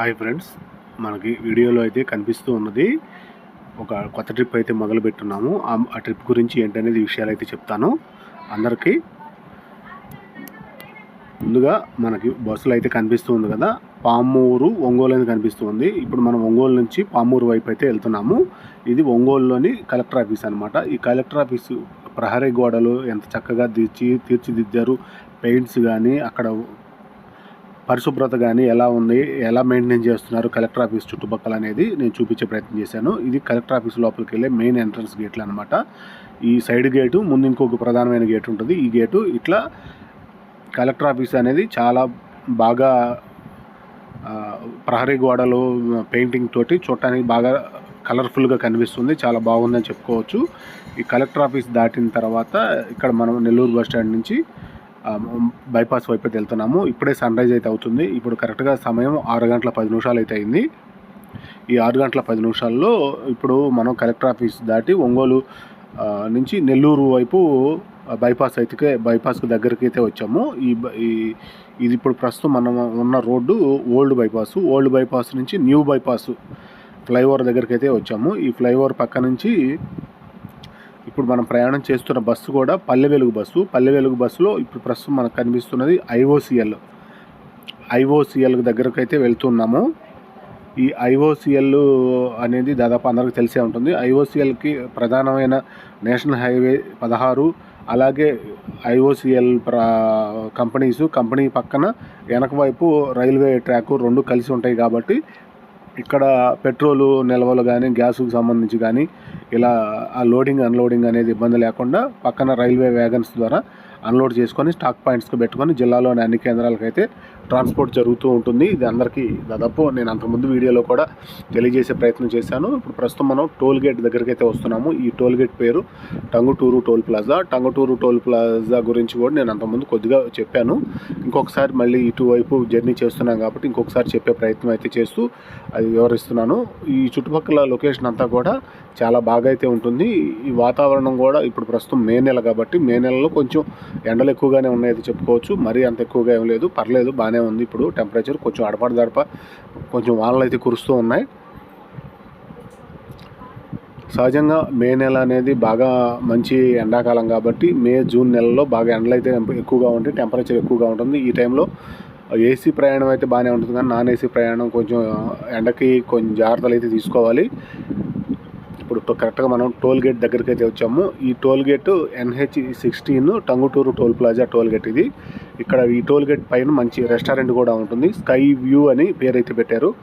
Hi friends మనకి వీడియోలో అయితే కనిపిస్తూ ఉన్నది ఒక కొత్త ట్రిప్ అయితే మొదలు పెట్టున్నాము. ఆ ట్రిప్ గురించి ఏంటనేది విషయాలు అయితే చెప్తాను. అందరికీ ముందుగా మనకి బస్సులు అయితే కనిపిస్తూ ఉంది కదా పామూరు ఒంగోలు అని కనిపిస్తుంది ఇప్పుడు మనం ఒంగోలు నుంచి పామూరు వైపు అయితే వెళ్తున్నాము. ఇది ఒంగోలులోని కలెక్టర్ ఆఫీస్ అనమాట ఈ కలెక్టర్ ఆఫీసు ప్రహరీ గోడలు ఎంత చక్కగా తీర్చి తీర్చిదిద్దారు పెయింట్స్ కానీ అక్కడ పరిశుభ్రత కానీ ఎలా ఉంది ఎలా మెయింటైన్ చేస్తున్నారు కలెక్టర్ ఆఫీస్ చుట్టుపక్కల అనేది నేను చూపించే ప్రయత్నం చేశాను. ఇది కలెక్టర్ ఆఫీస్ లోపలికి వెళ్ళే మెయిన్ ఎంట్రన్స్ గేట్లు అనమాట ఈ సైడ్ గేటు ముందు ఇంకొక ప్రధానమైన గేట్ ఉంటుంది. ఈ గేటు ఇట్లా కలెక్టర్ ఆఫీస్ అనేది చాలా బాగా ప్రహరీ గోడలు పెయింటింగ్ తోటి చూడటానికి బాగా కలర్ఫుల్గా కనిపిస్తుంది. చాలా బాగుందని చెప్పుకోవచ్చు. ఈ కలెక్టర్ ఆఫీస్ దాటిన తర్వాత ఇక్కడ మనం నెల్లూరు బస్ స్టాండ్ నుంచి బైపాస్ వైపు అయితే వెళ్తున్నాము. ఇప్పుడే సన్ రైజ్ అయితే అవుతుంది. ఇప్పుడు కరెక్ట్గా సమయం ఆరు గంటల పది నిమిషాలు అయితే అయింది. ఈ ఆరు గంటల పది నిమిషాల్లో ఇప్పుడు మనం కలెక్టర్ ఆఫీస్ దాటి ఒంగోలు నుంచి నెల్లూరు వైపు బైపాస్ అయితే బైపాస్కి దగ్గరికి అయితే వచ్చాము. ఈ ఈ ఇది ఇప్పుడు ప్రస్తుతం మనం ఉన్న road old bypass. Old bypass నుంచి న్యూ బైపాస్ ఫ్లైఓవర్ దగ్గరికి అయితే వచ్చాము. ఈ ఫ్లైఓవర్ పక్క నుంచి ఇప్పుడు మనం ప్రయాణం చేస్తున్న బస్సు కూడా పల్లె వెలుగు బస్సు. పల్లె వెలుగు బస్సులో ఇప్పుడు ప్రస్తుతం మనకు కనిపిస్తున్నది ఐఓసిఎల్. ఐఓసిఎల్ దగ్గరకు అయితే వెళ్తున్నాము. ఈ ఐఓసిఎల్ అనేది దాదాపు అందరికీ తెలిసే ఉంటుంది. ఐఓసిఎల్కి ప్రధానమైన నేషనల్ హైవే పదహారు. అలాగే ఐఓసిఎల్ ప్రా కంపెనీస్ కంపెనీ పక్కన వెనక వైపు రైల్వే ట్రాక్ రెండు కలిసి ఉంటాయి కాబట్టి ఇక్కడ పెట్రోలు నిల్వలు కానీ గ్యాస్కు సంబంధించి కానీ ఇలా ఆ లోడింగ్ అన్లోడింగ్ అనేది ఇబ్బంది లేకుండా పక్కన రైల్వే వ్యాగన్స్ ద్వారా అన్లోడ్ చేసుకొని స్టాక్ పాయింట్స్కి పెట్టుకొని జిల్లాలోని అన్ని కేంద్రాలకైతే ట్రాన్స్పోర్ట్ జరుగుతూ ఉంటుంది. ఇది అందరికీ దాదాపు నేను అంతకుముందు వీడియోలో కూడా తెలియజేసే ప్రయత్నం చేశాను. ఇప్పుడు ప్రస్తుతం మనం టోల్ గేట్ దగ్గరికి అయితే వస్తున్నాము. ఈ టోల్ గేట్ పేరు Tangutur toll plaza. Tangutur toll plaza గురించి కూడా నేను అంతకుముందు కొద్దిగా చెప్పాను. ఇంకొకసారి మళ్ళీ ఇటువైపు జర్నీ చేస్తున్నాం కాబట్టి ఇంకొకసారి చెప్పే ప్రయత్నం అయితే చేస్తూ అది వివరిస్తున్నాను. ఈ చుట్టుపక్కల లొకేషన్ అంతా కూడా చాలా బాగా అయితే ఉంటుంది. ఈ వాతావరణం కూడా ఇప్పుడు ప్రస్తుతం మే నెల కాబట్టి మే నెలలో కొంచెం ఎండలు ఎక్కువగానే ఉన్నాయని చెప్పుకోవచ్చు. మరీ అంత ఎక్కువగా ఏం లేదు. పర్లేదు బాగానే ఉంది. ఇప్పుడు టెంపరేచర్ కొంచెం అడపడ దడప కొంచెం వానలు అయితే కురుస్తూ ఉన్నాయి. సహజంగా మే నెల అనేది బాగా మంచి ఎండాకాలం కాబట్టి మే జూన్ నెలలో బాగా ఎండలు అయితే ఎక్కువగా ఉంటాయి. టెంపరేచర్ ఎక్కువగా ఉంటుంది. ఈ టైంలో ఏసీ ప్రయాణం అయితే బాగానే ఉంటుంది. కానీ నాన్ ఏసీ ప్రయాణం కొంచెం ఎండకి కొంచెం జాగ్రత్తలు అయితే తీసుకోవాలి. ఇప్పుడు కరెక్ట్గా మనం టోల్ గేట్ దగ్గరికి అయితే వచ్చాము. ఈ toll gate NH sixteen Tangutur toll plaza toll gate ఇది. ఇక్కడ ఈ టోల్ గేట్ పైన మంచి రెస్టారెంట్ కూడా ఉంటుంది. స్కై వ్యూ అని పేరైతే పెట్టారు.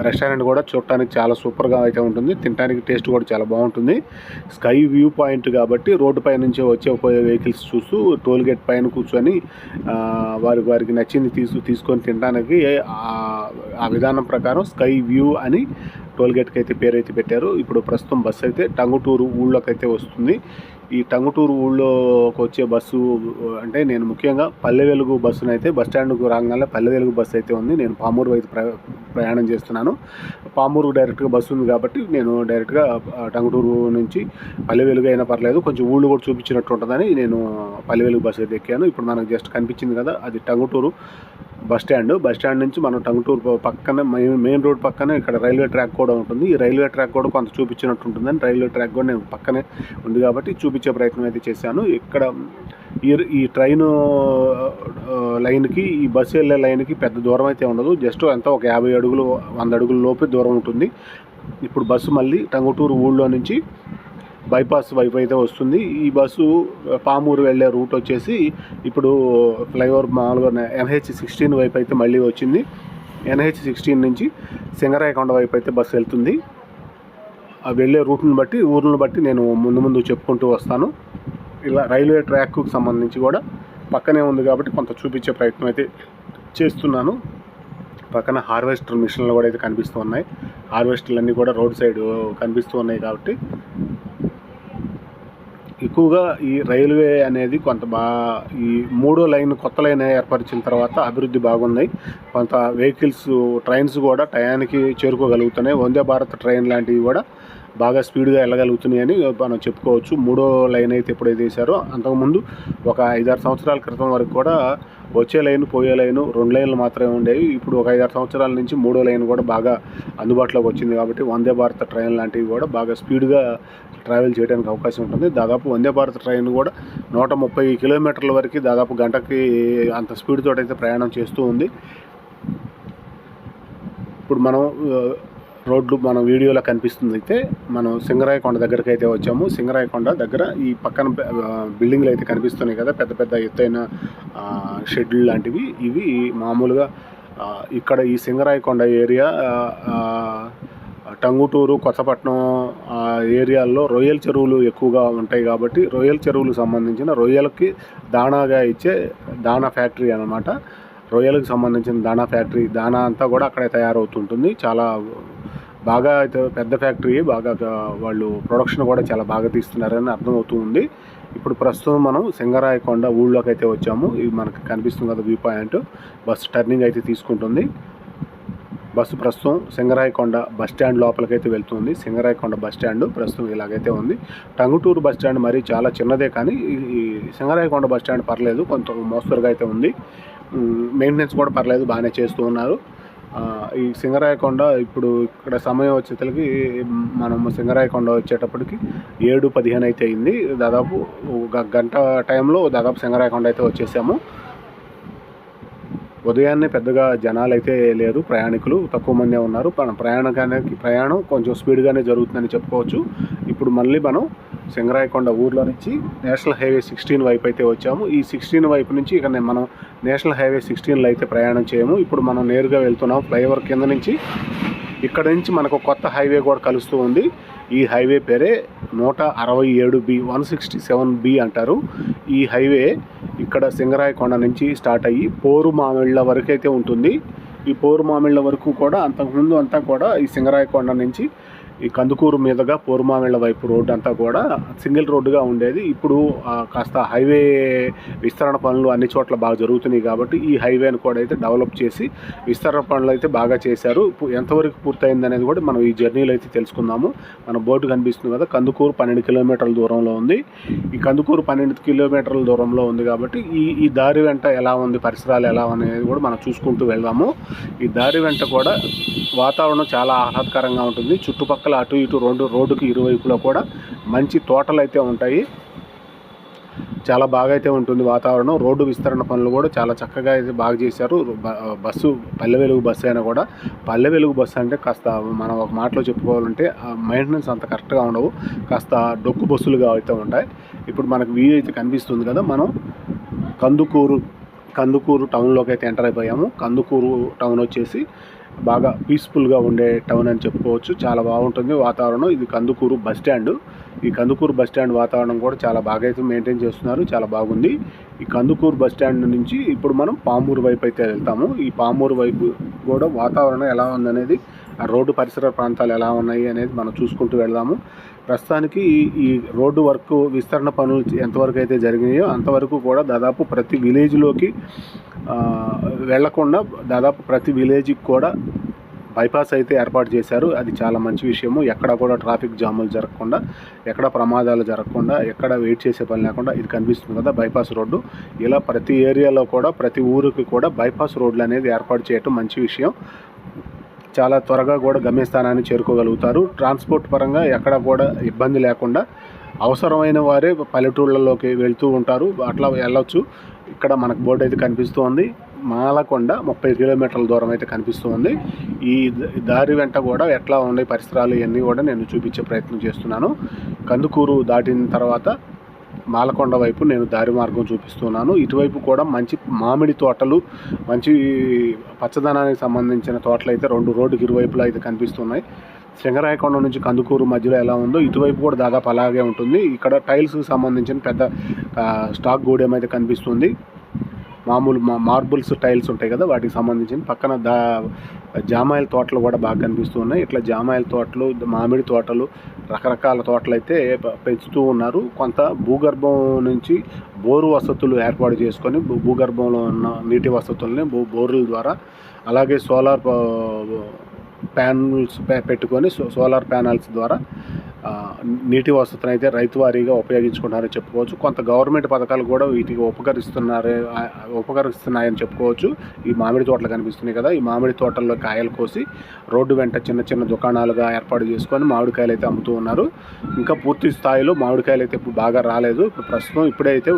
రెస్టారెంట్ కూడా చూడటానికి చాలా సూపర్గా అయితే ఉంటుంది. తినడానికి టేస్ట్ కూడా చాలా బాగుంటుంది. స్కై వ్యూ పాయింట్ కాబట్టి రోడ్డు పై నుంచి వచ్చే పోయే వెహికల్స్ చూస్తూ టోల్ గేట్ పైన కూర్చొని వారి వారికి వారికి నచ్చింది తీసు తీసుకొని తినడానికి ఆ- ఆ విధానం ప్రకారం స్కై వ్యూ అని టోల్ గేట్కి అయితే పేరు అయితే పెట్టారు. ఇప్పుడు ప్రస్తుతం బస్సు అయితే టంగుటూరు ఊళ్ళోకి అయితే వస్తుంది. ఈ టంగుటూరు ఊళ్ళోకి వచ్చే బస్సు అంటే నేను ముఖ్యంగా పల్లె వెలుగు బస్సును అయితే బస్ స్టాండ్కు రాగానే పల్లె వెలుగు బస్సు అయితే ఉంది. నేను పామూరు వైపు ప్రయాణం చేస్తున్నాను. పామూరు డైరెక్ట్గా బస్సు ఉంది కాబట్టి నేను డైరెక్ట్గా టంగుటూరు నుంచి పల్లె వెలుగు అయినా పర్లేదు కొంచెం ఊళ్ళు కూడా చూపించినట్టు ఉంటుందని నేను పల్లె వెలుగు బస్సు అయితే ఎక్కాను. ఇప్పుడు మనకు జస్ట్ కనిపించింది కదా అది Tangutur bus stand. Bus stand నుంచి మనం టంగుటూరు పక్కనే మెయిన్ మెయిన్ రోడ్ పక్కనే ఇక్కడ రైల్వే ట్రాక్ కూడా ఉంటుంది. ఈ రైల్వే ట్రాక్ కూడా కొంత చూపించినట్టు ఉంటుందని రైల్వే ట్రాక్ కూడా నేను పక్కనే ఉంది కాబట్టి చూపి చూపించే ప్రయత్నం అయితే చేశాను. ఇక్కడ ఈ ఈ ట్రైన్ లైన్కి ఈ బస్సు వెళ్ళే లైన్కి పెద్ద దూరం అయితే ఉండదు. జస్ట్ ఎంత ఒక యాభై అడుగులు వంద అడుగుల లోపే దూరం ఉంటుంది. ఇప్పుడు బస్సు మళ్ళీ టంగుటూరు ఊళ్ళో నుంచి బైపాస్ వైపు అయితే వస్తుంది. ఈ బస్సు పామూరు వెళ్ళే రూట్ వచ్చేసి ఇప్పుడు ఫ్లైఓవర్ మామూలుగా ఎన్హెచ్ సిక్స్టీన్ వైపు అయితే మళ్ళీ వచ్చింది. ఎన్హెచ్ సిక్స్టీన్ నుంచి సింగరాయకొండ వైపు అయితే బస్సు వెళ్తుంది. వెళ్ళే రూట్ని బట్టి ఊర్లను బట్టి నేను ముందు ముందు చెప్పుకుంటూ వస్తాను. ఇలా రైల్వే ట్రాక్కు సంబంధించి కూడా పక్కనే ఉంది కాబట్టి కొంత చూపించే ప్రయత్నం అయితే చేస్తున్నాను. పక్కన హార్వెస్టర్ మిషన్లు కూడా అయితే కనిపిస్తూ ఉన్నాయి. హార్వెస్టర్లు అన్నీ కూడా రోడ్ సైడ్ కనిపిస్తూ ఉన్నాయి కాబట్టి ఎక్కువగా ఈ రైల్వే అనేది కొంత బా ఈ మూడో లైన్ కొత్త లైన్ ఏర్పరిచిన తర్వాత అభివృద్ధి బాగున్నాయి కొంత వెహికల్స్ ట్రైన్స్ కూడా టయానికి చేరుకోగలుగుతున్నాయి. వందే భారత్ ట్రైన్ లాంటివి కూడా బాగా స్పీడ్గా వెళ్ళగలుగుతున్నాయి అని మనం చెప్పుకోవచ్చు. మూడో లైన్ అయితే ఎప్పుడైతే వేశారో అంతకుముందు ఒక ఐదారు సంవత్సరాల క్రితం వరకు కూడా వచ్చే లైన్ పోయే లైను రెండు లైన్లు మాత్రమే ఉండేవి. ఇప్పుడు ఒక ఐదారు సంవత్సరాల నుంచి మూడో లైన్ కూడా బాగా అందుబాటులోకి వచ్చింది కాబట్టి వందే భారత్ ట్రైన్ లాంటివి కూడా బాగా స్పీడ్గా ట్రావెల్ చేయడానికి అవకాశం ఉంటుంది. దాదాపు వందే భారత్ ట్రైన్ కూడా నూట ముప్పై కిలోమీటర్ల వరకు దాదాపు గంటకి అంత స్పీడ్తో అయితే ప్రయాణం చేస్తూ ఉంది. ఇప్పుడు మనం రోడ్లు మన వీడియోలో కనిపిస్తుంది అయితే మనం సింగరాయకొండ దగ్గరికి అయితే వచ్చాము. సింగరాయకొండ దగ్గర ఈ పక్కన బిల్డింగ్లు అయితే కనిపిస్తున్నాయి కదా పెద్ద పెద్ద ఎత్తైన షెడ్యూల్ షెడ్లు లాంటివి. ఇవి మామూలుగా ఇక్కడ ఈ సింగరాయకొండ ఏరియా టంగుటూరు కొత్తపట్నం ఏరియాల్లో రొయ్యల చెరువులు ఎక్కువగా ఉంటాయి కాబట్టి రొయ్యల చెరువులకు సంబంధించిన రొయ్యలకి దాణాగా ఇచ్చే దానా ఫ్యాక్టరీ అన్నమాట. రొయ్యలకు సంబంధించిన దానా ఫ్యాక్టరీ దానా అంతా కూడా అక్కడే తయారవుతుంటుంది. చాలా బాగా అయితే పెద్ద ఫ్యాక్టరీ బాగా వాళ్ళు ప్రొడక్షన్ కూడా చాలా బాగా తీస్తున్నారని అర్థమవుతూ ఉంది. ఇప్పుడు ప్రస్తుతం మనం సింగరాయకొండ ఊళ్ళోకి అయితే వచ్చాము. ఇది మనకు కనిపిస్తుంది కదా వ్యూ పాయింట్. బస్సు టర్నింగ్ అయితే తీసుకుంటుంది. బస్సు ప్రస్తుతం సింగరాయకొండ బస్ స్టాండ్ లోపలికైతే వెళ్తుంది. సింగరాయకొండ బస్ స్టాండ్ ప్రస్తుతం ఇలాగైతే ఉంది. టంగుటూరు బస్ స్టాండ్ మరి చాలా చిన్నదే కానీ ఈ- సింగరాయకొండ బస్ స్టాండ్ పర్లేదు. కొంత మోస్తరుగా అయితే ఉంది. మెయింటెనెన్స్ కూడా పర్లేదు. బాగానే చేస్తూ ఉన్నారు. ఈ సింగరాయకొండ ఇప్పుడు ఇక్కడ సమయం వచ్చేసరికి మనం సింగరాయకొండ వచ్చేటప్పటికి ఏడు పదిహేను అయితే అయింది. దాదాపు ఒక గంట టైంలో దాదాపు సింగరాయకొండ అయితే వచ్చేసాము. ఉదయాన్నే పెద్దగా జనాలు అయితే లేరు ప్రయాణికులు తక్కువ మందే ఉన్నారు. మన ప్రయాణానికి ప్రయాణం కొంచెం స్పీడ్గానే జరుగుతుందని చెప్పుకోవచ్చు. ఇప్పుడు మళ్ళీ మనం సింగరాయకొండ ఊర్లో నుంచి నేషనల్ హైవే సిక్స్టీన్ వైపు అయితే వచ్చాము. ఈ సిక్స్టీన్ వైపు నుంచి ఇక మనం నేషనల్ హైవే సిక్స్టీన్లో అయితే ప్రయాణం చేయము. ఇప్పుడు మనం నేరుగా వెళ్తున్నాం ఫ్లైఓవర్ కింద నుంచి. ఇక్కడ నుంచి మనకు కొత్త హైవే కూడా కలుస్తూ ఉంది. ఈ హైవే పేరే నూట అరవై ఏడు B one sixty seven B అంటారు. ఈ హైవే ఇక్కడ సింగరాయకొండ నుంచి స్టార్ట్ అయ్యి పోరు మామిళ్ళ వరకు అయితే ఉంటుంది. ఈ పోరు మామిళ్ళ వరకు కూడా అంతకుముందు అంతా కూడా ఈ సింగరాయకొండ నుంచి ఈ కందుకూరు మీదుగా పోరుమామిళ్ళ వైపు రోడ్డు అంతా కూడా సింగిల్ రోడ్డుగా ఉండేది. ఇప్పుడు కాస్త హైవే విస్తరణ పనులు అన్ని చోట్ల బాగా జరుగుతున్నాయి కాబట్టి ఈ హైవేను కూడా అయితే డెవలప్ చేసి విస్తరణ పనులు అయితే బాగా చేశారు. ఎంతవరకు పూర్తయింది అనేది కూడా మనం ఈ జర్నీలో అయితే తెలుసుకుందాము. మన బోర్డు కనిపిస్తుంది కదా కందుకూరు పన్నెండు కిలోమీటర్ల దూరంలో ఉంది. ఈ కందుకూరు పన్నెండు కిలోమీటర్ల దూరంలో ఉంది కాబట్టి ఈ ఈ దారి వెంట ఎలా ఉంది పరిసరాలు ఎలా అనేది కూడా మనం చూసుకుంటూ వెళ్దాము. ఈ దారి వెంట కూడా వాతావరణం చాలా ఆహ్లాదకరంగా ఉంటుంది. చుట్టుపక్కల అటు ఇటు రెండు రోడ్డుకి ఇరువైపులా కూడా మంచి తోటలు అయితే ఉంటాయి. చాలా బాగా అయితే ఉంటుంది వాతావరణం. రోడ్డు విస్తరణ పనులు కూడా చాలా చక్కగా అయితే బాగా చేశారు. బస్సు పల్లె వెలుగు బస్సు అయినా కూడా. పల్లె వెలుగు బస్సు అంటే కాస్త మనం ఒక మాటలో చెప్పుకోవాలంటే మెయింటెనెన్స్ అంత కరెక్ట్గా ఉండవు. కాస్త డొక్కు బస్సులుగా అయితే ఉంటాయి. ఇప్పుడు మనకు వ్యూ అయితే కనిపిస్తుంది కదా మనం కందుకూరు కందుకూరు టౌన్లోకి అయితే ఎంటర్ అయిపోయాము. కందుకూరు టౌన్ వచ్చేసి బాగా పీస్ఫుల్గా ఉండే టౌన్ అని చెప్పుకోవచ్చు. చాలా బాగుంటుంది వాతావరణం. ఇది కందుకూరు బస్ స్టాండ్. ఈ కందుకూరు బస్ స్టాండ్ వాతావరణం కూడా చాలా బాగా అయితే మెయింటైన్ చేస్తున్నారు. చాలా బాగుంది. ఈ కందుకూరు బస్ స్టాండ్ నుంచి ఇప్పుడు మనం పామూరు వైపు అయితే వెళ్తాము. ఈ పామూరు వైపు కూడా వాతావరణం ఎలా ఉందనేది రోడ్డు పరిసర ప్రాంతాలు ఎలా ఉన్నాయి అనేది మనం చూసుకుంటూ వెళ్దాము. ప్రస్తుతానికి ఈ ఈ రోడ్డు వర్క్ విస్తరణ పనులు ఎంతవరకు అయితే జరిగినాయో అంతవరకు కూడా దాదాపు ప్రతి విలేజ్లోకి వెళ్ళకుండా దాదాపు ప్రతి విలేజ్కి కూడా బైపాస్ అయితే ఏర్పాటు చేశారు. అది చాలా మంచి విషయము. ఎక్కడ కూడా ట్రాఫిక్ జాములు జరగకుండా ఎక్కడ ప్రమాదాలు జరగకుండా ఎక్కడ వెయిట్ చేసే పని లేకుండా ఇది కనిపిస్తుంది కదా బైపాస్ రోడ్డు. ఇలా ప్రతి ఏరియాలో కూడా ప్రతి ఊరికి కూడా బైపాస్ రోడ్లు అనేది ఏర్పాటు చేయటం మంచి విషయం. చాలా త్వరగా కూడా గమ్యస్థానాన్ని చేరుకోగలుగుతారు. ట్రాన్స్పోర్ట్ పరంగా ఎక్కడ కూడా ఇబ్బంది లేకుండా అవసరమైన వారే పల్లెటూళ్ళలోకి వెళ్తూ ఉంటారు. అట్లా వెళ్ళొచ్చు. ఇక్కడ మనకు బోర్డు అయితే కనిపిస్తుంది. మాలకొండ ముప్పై కిలోమీటర్ల దూరం అయితే కనిపిస్తుంది. ఈ దారి వెంట కూడా ఎట్లా ఉండే పరిసరాలు ఇవన్నీ కూడా నేను చూపించే ప్రయత్నం చేస్తున్నాను. కందుకూరు దాటిన తర్వాత మాలకొండ వైపు నేను దారి మార్గం చూపిస్తున్నాను. ఇటువైపు కూడా మంచి మామిడి తోటలు మంచి పచ్చదనానికి సంబంధించిన తోటలు అయితే రెండు రోడ్డుకి ఇరువైపులా అయితే కనిపిస్తున్నాయి. శంగరాయకొండ నుంచి కందుకూరు మధ్యలో ఎలా ఉందో ఇటువైపు కూడా దాదాపు అలాగే ఉంటుంది. ఇక్కడ టైల్స్కి సంబంధించిన పెద్ద స్టాక్ గూడెం అయితే కనిపిస్తుంది. మామూలు మా మార్బుల్స్ టైల్స్ ఉంటాయి కదా వాటికి సంబంధించిన పక్కన దా జామాయిల తోటలు కూడా బాగా కనిపిస్తూ ఉన్నాయి. ఇట్లా జామాయిల తోటలు మామిడి తోటలు రకరకాల తోటలు అయితే పెంచుతూ ఉన్నారు. కొంత భూగర్భం నుంచి బోరు వసతులు ఏర్పాటు చేసుకొని భూగర్భంలో ఉన్న నీటి వసతుల్ని బో బోర్ల ద్వారా అలాగే సోలార్ ప్యానల్స్ పెట్టుకొని సోలార్ ప్యానల్స్ ద్వారా నీటి వసతిని అయితే రైతు వారీగా ఉపయోగించుకుంటారని చెప్పుకోవచ్చు. కొంత గవర్నమెంట్ పథకాలు కూడా వీటికి ఉపకరిస్తున్నారు ఉపకరిస్తున్నాయని చెప్పుకోవచ్చు. ఈ మామిడి తోటలు కనిపిస్తున్నాయి కదా ఈ మామిడి తోటల్లో కాయలు కోసి రోడ్డు వెంట చిన్న చిన్న దుకాణాలుగా ఏర్పాటు చేసుకొని మామిడికాయలు అయితే అమ్ముతూ ఉన్నారు. ఇంకా పూర్తి స్థాయిలో మామిడికాయలు అయితే ఇప్పుడు బాగా రాలేదు. ఇప్పుడు ప్రస్తుతం ఇప్పుడైతే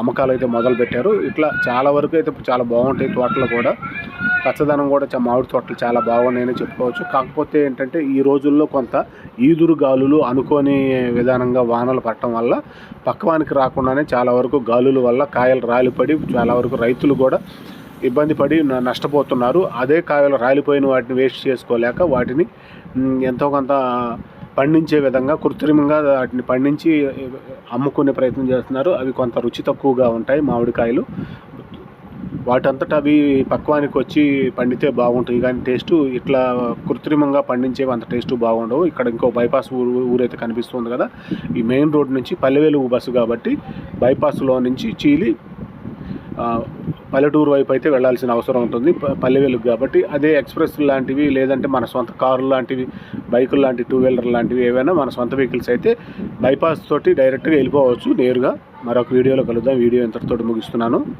అమ్మకాలు అయితే మొదలుపెట్టారు. ఇట్లా చాలా వరకు అయితే చాలా బాగుంటాయి తోటలు కూడా. పచ్చదనం కూడా మామిడి తోటలు చాలా బాగున్నాయని చెప్పుకోవచ్చు. కాకపోతే ఏంటంటే ఈ రోజుల్లో కొంత ఈదురు గాలులు అనుకోని విధానంగా వానలు పట్టడం వల్ల పక్వానికి రాకుండానే చాలా వరకు గాలుల వల్ల కాయలు రాలిపడి చాలా వరకు రైతులు కూడా ఇబ్బంది పడి నష్టపోతున్నారు. అదే కాయలు రాలిపోయిన వాటిని వేస్ట్ చేసుకోలేక వాటిని ఎంతో కొంత పండించే విధంగా కృత్రిమంగా వాటిని పండించి అమ్ముకునే ప్రయత్నం చేస్తున్నారు. అవి కొంత రుచి తక్కువగా ఉంటాయి మామిడికాయలు. వాటంతటా అవి పక్వానికి వచ్చి పండితే బాగుంటుంది కానీ టేస్ట్ ఇట్లా కృత్రిమంగా పండించేవి అంత టేస్ట్ బాగుండవు. ఇక్కడ ఇంకో బైపాస్ ఊరు ఊరైతే కనిపిస్తుంది కదా. ఈ మెయిన్ రోడ్ నుంచి పల్లెవేలు బస్సు కాబట్టి బైపాస్లో నుంచి చీలి పల్లెటూరు వైపు అయితే వెళ్ళాల్సిన అవసరం ఉంటుంది. పల్లెవేలుకు కాబట్టి అదే ఎక్స్ప్రెస్ లాంటివి లేదంటే మన సొంత కార్లు లాంటివి బైకులు లాంటి టూ వీలర్ లాంటివి ఏవైనా మన సొంత వెహికల్స్ అయితే బైపాస్ తోటి డైరెక్ట్గా వెళ్ళిపోవచ్చు నేరుగా. మరొక వీడియోలో కలుద్దాం. వీడియో ఇంతటితోటి ముగిస్తున్నాను.